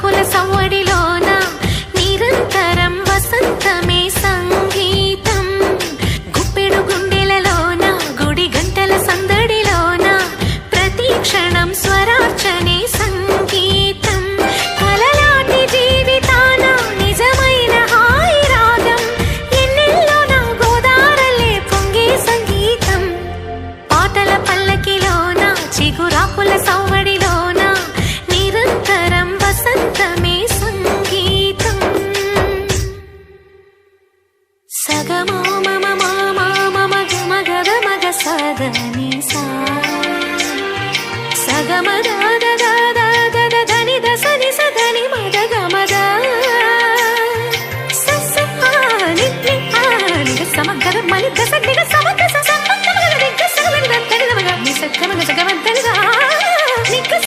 খুলে సగమో మమ మామ మగ మగద మగ సదని సా సగమ దాద దాద దద ధని దసని సదని మద గమద సస ఆని త్రి ఆని సమ గద మలి దస నిగ సమ దస సమ గద నిగ సగమ గద దని దమగ ని సగమ గద గమ దని దా నిగ